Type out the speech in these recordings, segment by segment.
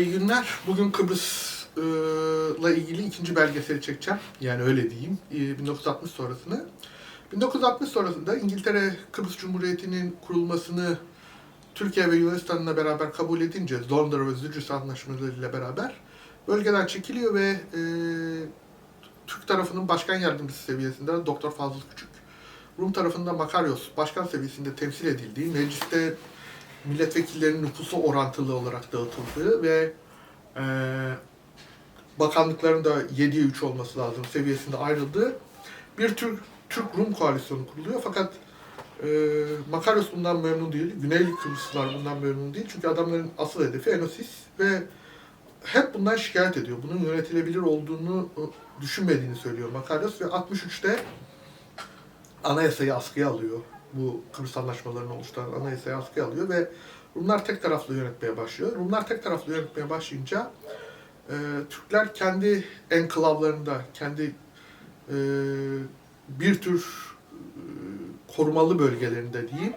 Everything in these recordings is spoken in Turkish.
İyi günler. Bugün Kıbrıs'la ilgili ikinci belgeseli çekeceğim. Yani öyle diyeyim. Ee, 1960 sonrasını. 1960 sonrasında İngiltere Kıbrıs Cumhuriyeti'nin kurulmasını Türkiye ve Yunanistan'la beraber kabul edince Londra ve Zücüs anlaşmalarıyla beraber bölgeden çekiliyor ve e, Türk tarafının başkan yardımcısı seviyesinde Doktor Fazıl Küçük, Rum tarafında Makaryos başkan seviyesinde temsil edildiği, mecliste milletvekillerinin nüfusu orantılı olarak dağıtıldığı ve e, bakanlıkların da 7'ye 3 olması lazım seviyesinde ayrıldığı bir Türk Türk-Rum koalisyonu kuruluyor. Fakat e, Makaryos bundan memnun değil, Güneyli Kıbrıslılar bundan memnun değil. Çünkü adamların asıl hedefi Enosis ve hep bundan şikayet ediyor. Bunun yönetilebilir olduğunu e, düşünmediğini söylüyor Makaryos ve 63'te anayasayı askıya alıyor. Bu Kıbrıs anlaşmalarını oluşturan anayasayı askıya alıyor ve Rumlar tek taraflı yönetmeye başlıyor. Rumlar tek taraflı yönetmeye başlayınca e, Türkler kendi enklavlarında, kendi e, bir tür e, korumalı bölgelerinde diyeyim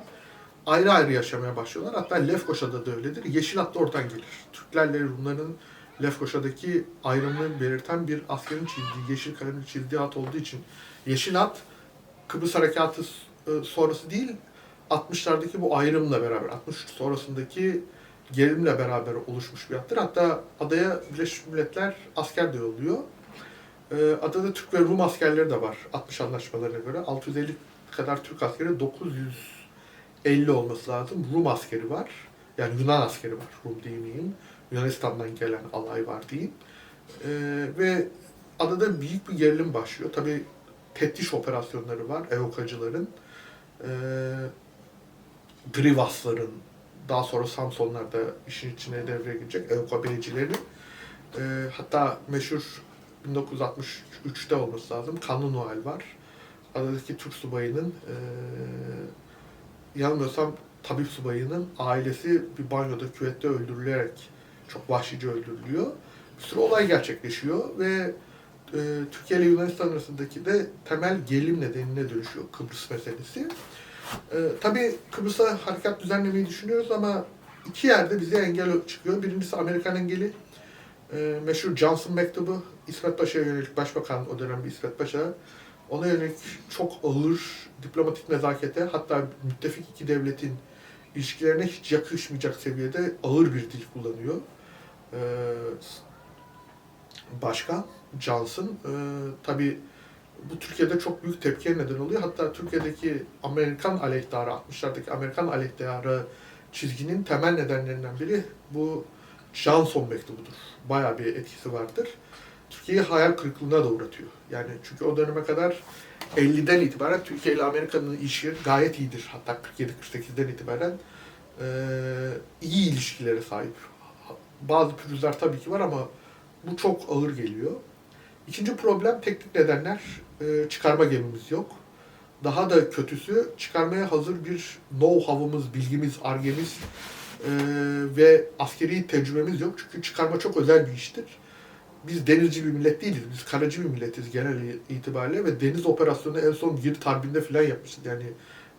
ayrı ayrı yaşamaya başlıyorlar. Hatta Lefkoşa'da da öyledir. Yeşil Hat da oradan gelir. Türklerle Rumların Lefkoşa'daki ayrımını belirten bir askerin çizdiği, yeşil kalemle çizdiği hat olduğu için Yeşil Hat Kıbrıs Harekatı sonrası değil, 60'lardaki bu ayrımla beraber, 63 sonrasındaki gerilimle beraber oluşmuş bir hattır. Hatta adaya Birleşmiş Milletler asker de yolluyor. E, Adada Türk ve Rum askerleri de var 60 anlaşmalarına göre. 650 kadar Türk askeri, 950 olması lazım. Rum askeri var. Yani Yunan askeri var, Rum demeyeyim. Yunanistan'dan gelen alay var diyeyim. E, ve adada büyük bir gerilim başlıyor. Tabii teftiş operasyonları var evokacıların. E, Grivasların, daha sonra Samsonlar da işin içine devreye girecek evokabeycilerin. E, hatta meşhur 1963'te olması lazım Kanlı Noel var. Adadaki Türk subayının e, yanılmıyorsam tabip subayının ailesi bir banyoda küvette öldürülerek çok vahşice öldürülüyor. Bir sürü olay gerçekleşiyor ve e, Türkiye ile Yunanistan arasındaki de temel gerilim nedenine dönüşüyor Kıbrıs meselesi. E, tabii Kıbrıs'a harekat düzenlemeyi düşünüyoruz ama iki yerde bize engel çıkıyor. Birincisi Amerikan engeli. E, meşhur Johnson mektubu İsmet Paşa'ya yönelik başbakan o dönem bir İsmet Paşa. Ona yönelik çok ağır diplomatik nezakete hatta müttefik iki devletin ilişkilerine hiç yakışmayacak seviyede ağır bir dil kullanıyor. E, başkan Johnson. E, tabii bu Türkiye'de çok büyük tepkiye neden oluyor. Hatta Türkiye'deki Amerikan aleyhtarı, 60'lardaki Amerikan aleyhtarı çizginin temel nedenlerinden biri bu Johnson mektubudur. Bayağı bir etkisi vardır. Türkiye'yi hayal kırıklığına da uğratıyor. Yani çünkü o döneme kadar 50'den itibaren Türkiye ile Amerika'nın ilişkileri gayet iyidir. Hatta 47-48'den itibaren e, iyi ilişkilere sahip. Bazı pürüzler tabii ki var ama bu çok ağır geliyor. İkinci problem teknik nedenler. E, çıkarma gemimiz yok. Daha da kötüsü çıkarmaya hazır bir know-how'ımız, bilgimiz, argemiz e, ve askeri tecrübemiz yok. Çünkü çıkarma çok özel bir iştir. Biz denizci bir millet değiliz. Biz karacı bir milletiz genel itibariyle ve deniz operasyonu en son Girit Harbi'nde falan yapmışız. Yani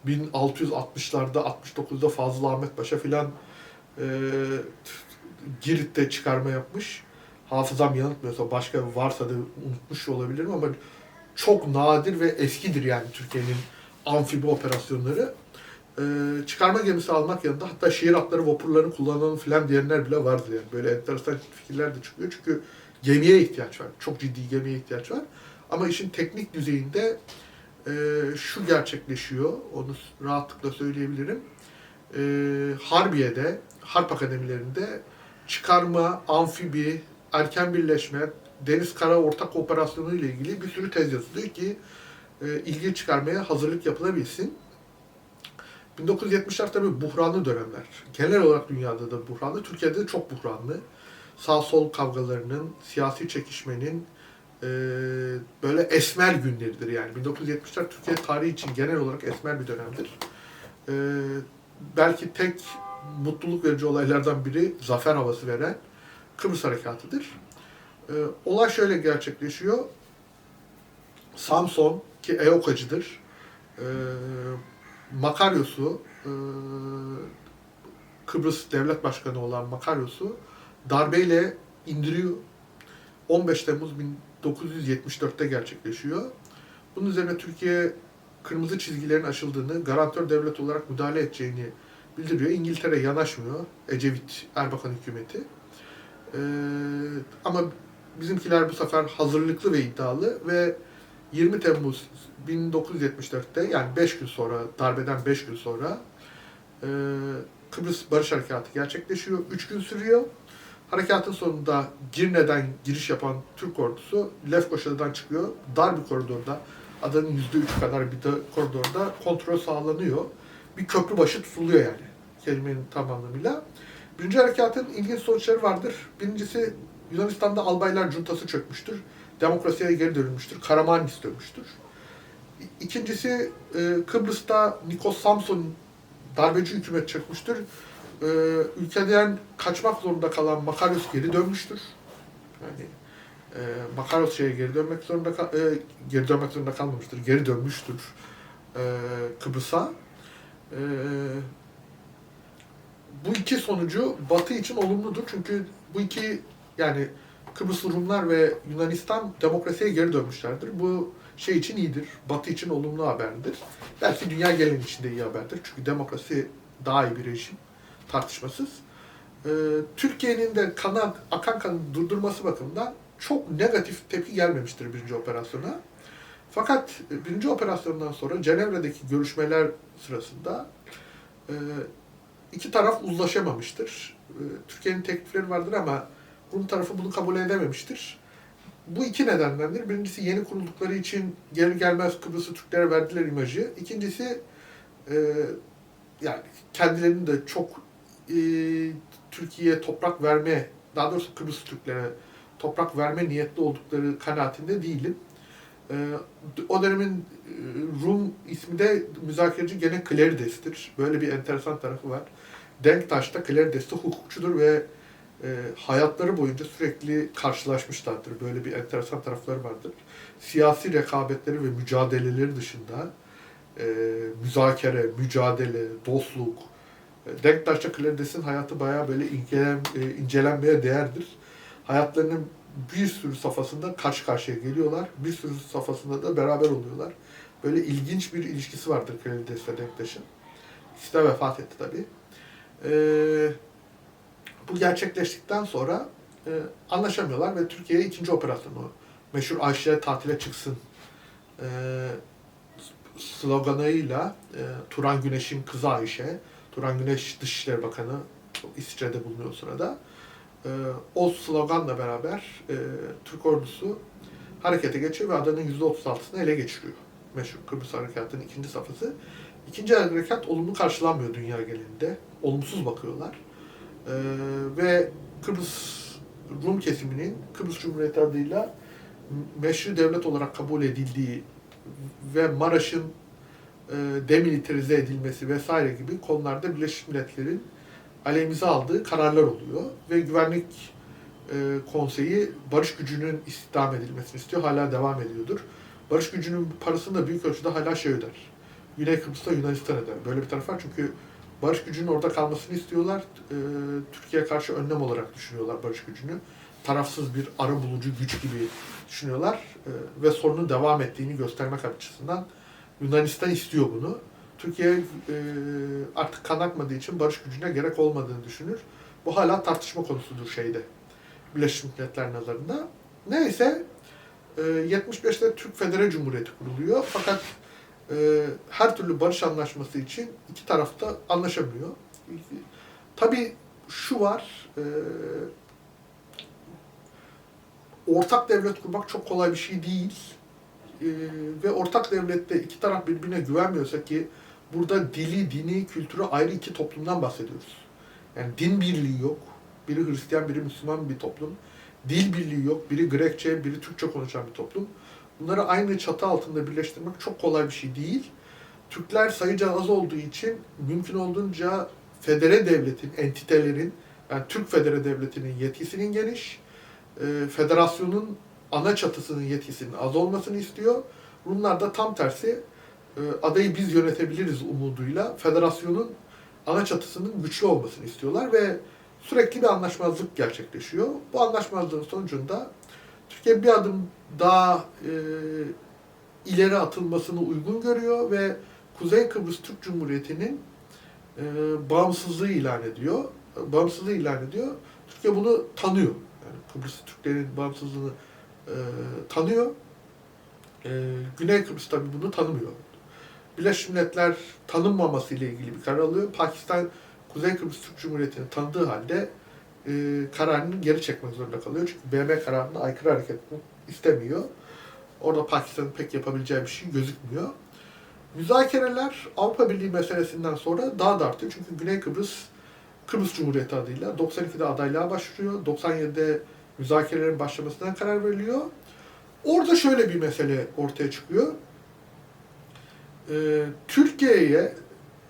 1660'larda, 69'da Fazıl Ahmet Paşa filan e, Girit'te çıkarma yapmış hafızam yanıltmıyorsa başka varsa da unutmuş olabilirim ama çok nadir ve eskidir yani Türkiye'nin amfibi operasyonları. Ee, çıkarma gemisi almak yanında hatta şehir atları vapurlarını kullanalım filan diyenler bile vardı yani. Böyle enteresan fikirler de çıkıyor çünkü gemiye ihtiyaç var. Çok ciddi gemiye ihtiyaç var. Ama işin teknik düzeyinde e, şu gerçekleşiyor, onu rahatlıkla söyleyebilirim. E, Harbiye'de, Harp Akademilerinde çıkarma, amfibi, erken birleşme, deniz kara ortak operasyonu ile ilgili bir sürü tez yazılıyor ki e, ilgi çıkarmaya hazırlık yapılabilsin. 1970'ler tabii buhranlı dönemler. Genel olarak dünyada da buhranlı, Türkiye'de de çok buhranlı. Sağ sol kavgalarının, siyasi çekişmenin e, böyle esmer günleridir yani. 1970'ler Türkiye tarihi için genel olarak esmer bir dönemdir. E, belki tek mutluluk verici olaylardan biri zafer havası veren Kıbrıs Harekatı'dır. E, olay şöyle gerçekleşiyor. Samson ki EOKA'cıdır. E, Makaryos'u e, Kıbrıs Devlet Başkanı olan Makaryos'u darbeyle indiriyor. 15 Temmuz 1974'te gerçekleşiyor. Bunun üzerine Türkiye kırmızı çizgilerin aşıldığını, garantör devlet olarak müdahale edeceğini bildiriyor. İngiltere yanaşmıyor. Ecevit Erbakan hükümeti. Ee, ama bizimkiler bu sefer hazırlıklı ve iddialı ve 20 Temmuz 1974'te yani 5 gün sonra, darbeden 5 gün sonra e, Kıbrıs Barış Harekatı gerçekleşiyor. 3 gün sürüyor. Harekatın sonunda Girne'den giriş yapan Türk ordusu Lefkoşa'dan çıkıyor. Dar bir koridorda, adanın %3 kadar bir de koridorda kontrol sağlanıyor. Bir köprü başı tutuluyor yani kelimenin tam anlamıyla. Birinci harekatın ilginç sonuçları vardır. Birincisi Yunanistan'da albaylar cuntası çökmüştür. Demokrasiye geri dönülmüştür. Karamanlis dönmüştür. İkincisi e, Kıbrıs'ta Nikos Samson darbeci hükümet çökmüştür. E, ülkeden kaçmak zorunda kalan Makaryos geri dönmüştür. Yani e, Makaryos şeye geri dönmek zorunda geri dönmek zorunda kalmamıştır. Geri dönmüştür Kıbrıs'a. Bu iki sonucu Batı için olumludur. Çünkü bu iki yani Kıbrıs Rumlar ve Yunanistan demokrasiye geri dönmüşlerdir. Bu şey için iyidir. Batı için olumlu haberdir. Belki dünya geneli için de iyi haberdir. Çünkü demokrasi daha iyi bir rejim. Tartışmasız. Ee, Türkiye'nin de kanat, akan kanı durdurması bakımından çok negatif tepki gelmemiştir birinci operasyona. Fakat birinci operasyondan sonra Cenevre'deki görüşmeler sırasında e, iki taraf uzlaşamamıştır. E, Türkiye'nin teklifleri vardır ama Rum tarafı bunu kabul edememiştir. Bu iki nedendendir. Birincisi yeni kuruldukları için gelir gelmez Kıbrıs'ı Türklere verdiler imajı. İkincisi e, yani kendilerinin de çok e, Türkiye'ye toprak verme, daha doğrusu Kıbrıs Türklere toprak verme niyetli oldukları kanaatinde değilim. E, o dönemin e, Rum ismi de müzakereci gene Klerides'tir. Böyle bir enteresan tarafı var. Denktaş'ta Klerides'te hukukçudur ve e, hayatları boyunca sürekli karşılaşmışlardır. Böyle bir enteresan tarafları vardır. Siyasi rekabetleri ve mücadeleleri dışında e, müzakere, mücadele, dostluk, e, Denktaş'ta Klerides'in hayatı bayağı böyle incelen, e, incelenmeye değerdir. Hayatlarının bir sürü safhasında karşı karşıya geliyorlar. Bir sürü safhasında da beraber oluyorlar. Böyle ilginç bir ilişkisi vardır Klerides'le Denktaş'ın. İkisi de vefat etti tabii. Ee, bu gerçekleştikten sonra e, anlaşamıyorlar ve Türkiye ikinci operasyonu meşhur Ayşe tatile çıksın e, sloganıyla e, Turan Güneş'in kızı Ayşe, Turan Güneş Dışişleri Bakanı İsviçre'de bulunuyor o sırada. E, o sloganla beraber e, Türk ordusu harekete geçiyor ve adanın %36'sını ele geçiriyor. Meşhur Kıbrıs Harekatı'nın ikinci safhası. İkinci harekat olumlu karşılanmıyor dünya genelinde. Olumsuz bakıyorlar. Ee, ve Kıbrıs Rum kesiminin Kıbrıs Cumhuriyeti adıyla meşru devlet olarak kabul edildiği ve Maraş'ın e, demilitarize edilmesi vesaire gibi konularda Birleşmiş Milletler'in aleyhimize aldığı kararlar oluyor. Ve Güvenlik e, Konseyi barış gücünün istihdam edilmesini istiyor. Hala devam ediyordur. Barış gücünün parasını da büyük ölçüde hala şey öder. Güney Kıbrıs'ta Yunanistan eder. Böyle bir taraf var çünkü barış gücünün orada kalmasını istiyorlar. Ee, Türkiye'ye karşı önlem olarak düşünüyorlar barış gücünü. Tarafsız bir ara bulucu güç gibi düşünüyorlar. Ee, ve sorunun devam ettiğini göstermek açısından Yunanistan istiyor bunu. Türkiye e, artık kan akmadığı için barış gücüne gerek olmadığını düşünür. Bu hala tartışma konusudur şeyde. Birleşmiş Milletler nazarında. Neyse e, 75'te Türk Federe Cumhuriyeti kuruluyor. Fakat e, her türlü barış anlaşması için iki taraf da anlaşamıyor. Tabii şu var, e, ortak devlet kurmak çok kolay bir şey değil. E, ve ortak devlette iki taraf birbirine güvenmiyorsa ki burada dili, dini, kültürü ayrı iki toplumdan bahsediyoruz. Yani din birliği yok. Biri Hristiyan, biri Müslüman bir toplum. Dil birliği yok. Biri Grekçe, biri Türkçe konuşan bir toplum. Bunları aynı çatı altında birleştirmek çok kolay bir şey değil. Türkler sayıca az olduğu için mümkün olduğunca federe devletin, entitelerin, yani Türk Federe Devleti'nin yetkisinin geniş, e, federasyonun ana çatısının yetkisinin az olmasını istiyor. Rumlar da tam tersi adayı biz yönetebiliriz umuduyla federasyonun ana çatısının güçlü olmasını istiyorlar ve sürekli bir anlaşmazlık gerçekleşiyor. Bu anlaşmazlığın sonucunda Türkiye bir adım daha e, ileri atılmasını uygun görüyor ve Kuzey Kıbrıs Türk Cumhuriyeti'nin e, bağımsızlığı ilan ediyor. Bağımsızlığı ilan ediyor. Türkiye bunu tanıyor. Yani Kıbrıs Türklerin bağımsızlığını e, tanıyor. E, Güney Kıbrıs tabii bunu tanımıyor. Birleşmiş Milletler tanınmaması ile ilgili bir karar alıyor. Pakistan Kuzey Kıbrıs Türk Cumhuriyeti'ni tanıdığı halde e, kararını geri çekmek zorunda kalıyor. Çünkü BM kararına aykırı hareket istemiyor. Orada Pakistan'ın pek yapabileceği bir şey gözükmüyor. Müzakereler Avrupa Birliği meselesinden sonra daha da artıyor. Çünkü Güney Kıbrıs, Kıbrıs Cumhuriyeti adıyla 92'de adaylığa başvuruyor. 97'de müzakerelerin başlamasına karar veriliyor. Orada şöyle bir mesele ortaya çıkıyor. Ee, Türkiye'ye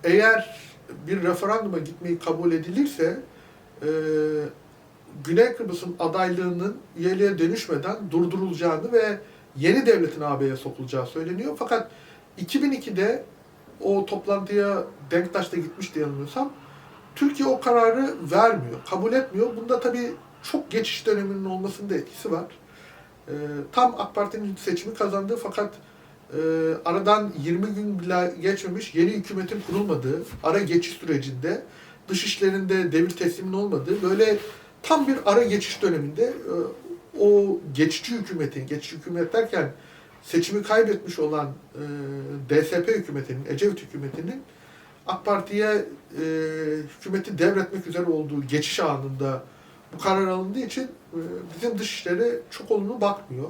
eğer bir referanduma gitmeyi kabul edilirse e, Güney Kıbrıs'ın adaylığının üyeliğe dönüşmeden durdurulacağını ve yeni devletin AB'ye sokulacağı söyleniyor. Fakat 2002'de o toplantıya Denktaş da gitmişti yanılmıyorsam. Türkiye o kararı vermiyor, kabul etmiyor. Bunda tabii çok geçiş döneminin olmasının da etkisi var. Ee, tam AK Parti'nin seçimi kazandığı fakat e, aradan 20 gün bile geçmemiş yeni hükümetin kurulmadığı, ara geçiş sürecinde dışişlerinde devir teslimin olmadığı böyle tam bir ara geçiş döneminde e, o geçici hükümetin, geçici hükümet derken seçimi kaybetmiş olan e, DSP hükümetinin, Ecevit hükümetinin AK Parti'ye e, hükümeti devretmek üzere olduğu geçiş anında bu karar alındığı için e, bizim dışişleri çok olumlu bakmıyor.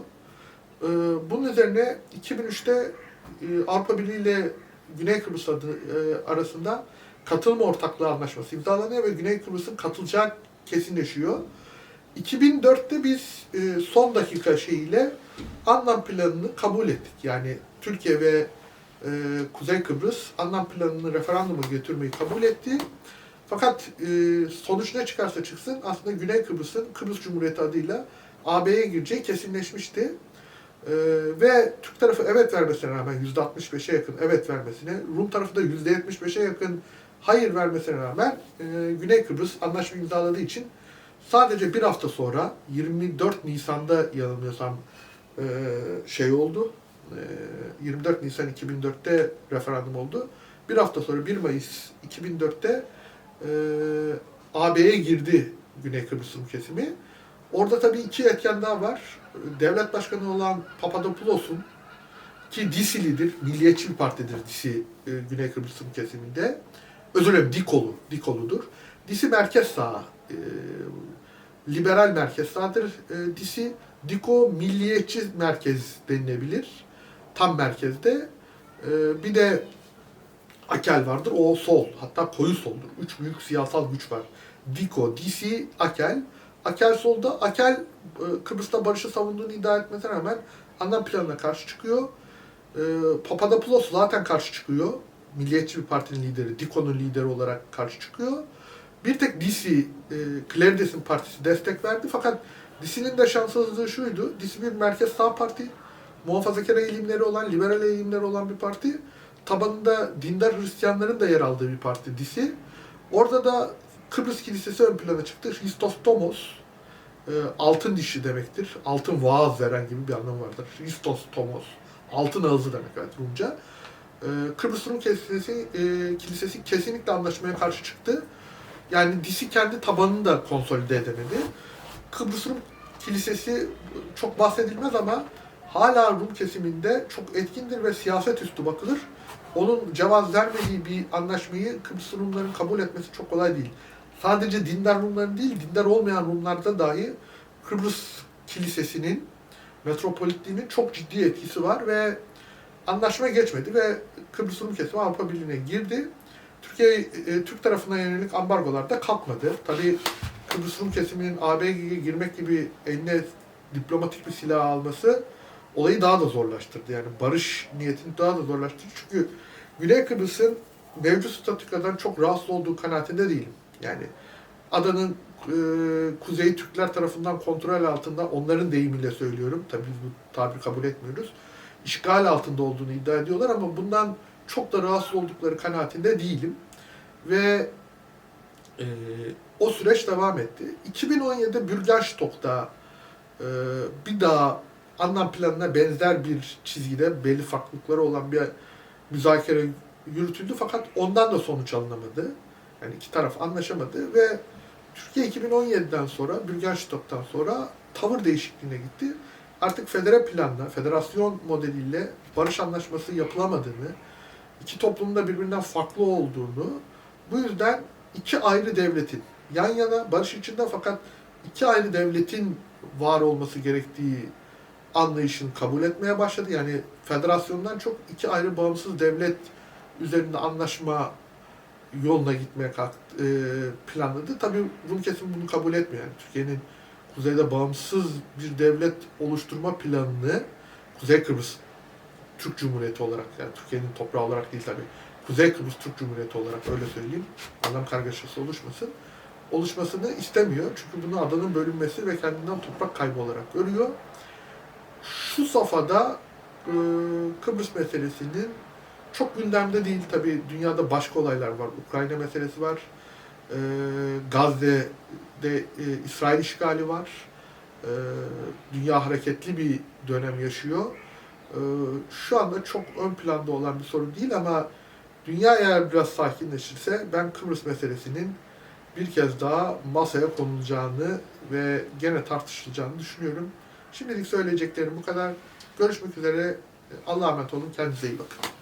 E, bunun üzerine 2003'te e, Avrupa Birliği ile Güney Kıbrıs adı, e, arasında katılma ortaklığı anlaşması imzalanıyor ve Güney Kıbrıs'ın katılacağı kesinleşiyor. 2004'te biz e, son dakika şeyiyle anlam planını kabul ettik. Yani Türkiye ve e, Kuzey Kıbrıs anlam planını referanduma götürmeyi kabul etti. Fakat e, sonuç ne çıkarsa çıksın aslında Güney Kıbrıs'ın Kıbrıs Cumhuriyeti adıyla AB'ye gireceği kesinleşmişti. E, ve Türk tarafı evet vermesine rağmen %65'e yakın evet vermesine, Rum tarafı da %75'e yakın hayır vermesine rağmen e, Güney Kıbrıs anlaşma imzaladığı için sadece bir hafta sonra 24 Nisan'da yanılmıyorsam e, şey oldu. E, 24 Nisan 2004'te referandum oldu. Bir hafta sonra 1 Mayıs 2004'te e, AB'ye girdi Güney Kıbrıs Rum kesimi. Orada tabii iki etken daha var. Devlet başkanı olan Papadopoulos'un ki DİSİ'lidir, milliyetçi bir partidir DİSİ e, Güney Kıbrıs Rum kesiminde. Özür dilerim, Dikolu, Dikolu'dur. DİSİ merkez sağ, e, liberal merkez sağdır e, DİSİ. Diko milliyetçi merkez denilebilir. Tam merkezde. E, bir de Akel vardır. O sol. Hatta koyu soldur. Üç büyük siyasal güç var. Diko, DC, Akel. Akel solda. Akel e, Kıbrıs'ta barışı savunduğunu iddia etmesine rağmen anlam planına karşı çıkıyor. E, Papadopoulos zaten karşı çıkıyor. Milliyetçi bir partinin lideri, Diko'nun lideri olarak karşı çıkıyor. Bir tek DC, e, Clarides'in partisi destek verdi fakat DC'nin de şanssızlığı şuydu. DC bir merkez sağ parti, muhafazakar eğilimleri olan, liberal eğilimleri olan bir parti. Tabanında dindar Hristiyanların da yer aldığı bir parti DC. Orada da Kıbrıs Kilisesi ön plana çıktı. Hristos e, altın dişi demektir. Altın vaaz veren gibi bir anlamı vardır. Hristos altın ağzı demek evet Rumca. E, Kıbrıs Rum Kilisesi, e, Kilisesi kesinlikle anlaşmaya karşı çıktı. Yani DC kendi tabanını da konsolide edemedi. Kıbrıs Rum Kilisesi çok bahsedilmez ama hala Rum kesiminde çok etkindir ve siyaset üstü bakılır. Onun cevaz vermediği bir anlaşmayı Kıbrıs Rumların kabul etmesi çok kolay değil. Sadece dindar Rumların değil, dindar olmayan Rumlarda dahi Kıbrıs Kilisesi'nin, metropolitliğinin çok ciddi etkisi var ve anlaşma geçmedi ve Kıbrıs Rum kesimi Avrupa Birliği'ne girdi. Türkiye, e, Türk tarafına yönelik ambargolar da kalkmadı. Tabii Kıbrıs Rum kesiminin AB'ye girmek gibi eline diplomatik bir silah alması olayı daha da zorlaştırdı. Yani barış niyetini daha da zorlaştırdı. Çünkü Güney Kıbrıs'ın mevcut statükadan çok rahatsız olduğu kanaatinde değilim. Yani adanın e, Kuzey Türkler tarafından kontrol altında, onların deyimiyle söylüyorum. Tabii bu tabir kabul etmiyoruz. İşgal altında olduğunu iddia ediyorlar ama bundan çok da rahatsız oldukları kanaatinde değilim. Ve Ee, o süreç devam etti. 2017'de Bürgenstock'ta e, bir daha anlam planına benzer bir çizgide belli farklılıkları olan bir müzakere yürütüldü fakat ondan da sonuç alınamadı. Yani iki taraf anlaşamadı ve Türkiye 2017'den sonra, Bürgenstock'tan sonra tavır değişikliğine gitti. Artık federe planla, federasyon modeliyle barış anlaşması yapılamadığını, iki toplumun da birbirinden farklı olduğunu, bu yüzden iki ayrı devletin yan yana barış içinde fakat iki ayrı devletin var olması gerektiği anlayışını kabul etmeye başladı. Yani federasyondan çok iki ayrı bağımsız devlet üzerinde anlaşma yoluna gitmeye kalktı, e, planladı. Tabii Rum kesimi bunu kabul etmiyor. Yani Türkiye'nin kuzeyde bağımsız bir devlet oluşturma planını Kuzey Kıbrıs Türk Cumhuriyeti olarak yani Türkiye'nin toprağı olarak değil tabii. Kuzey Kıbrıs Türk Cumhuriyeti olarak öyle söyleyeyim. Anlam kargaşası oluşmasın. Oluşmasını istemiyor. Çünkü bunu adanın bölünmesi ve kendinden toprak kaybı olarak görüyor. Şu safhada e, Kıbrıs meselesinin çok gündemde değil tabii. Dünyada başka olaylar var. Ukrayna meselesi var. E, Gazze'de e, İsrail işgali var. E, dünya hareketli bir dönem yaşıyor. E, şu anda çok ön planda olan bir sorun değil ama dünya eğer biraz sakinleşirse ben Kıbrıs meselesinin bir kez daha masaya konulacağını ve gene tartışılacağını düşünüyorum. Şimdilik söyleyeceklerim bu kadar. Görüşmek üzere. Allah'a emanet olun. Kendinize iyi bakın.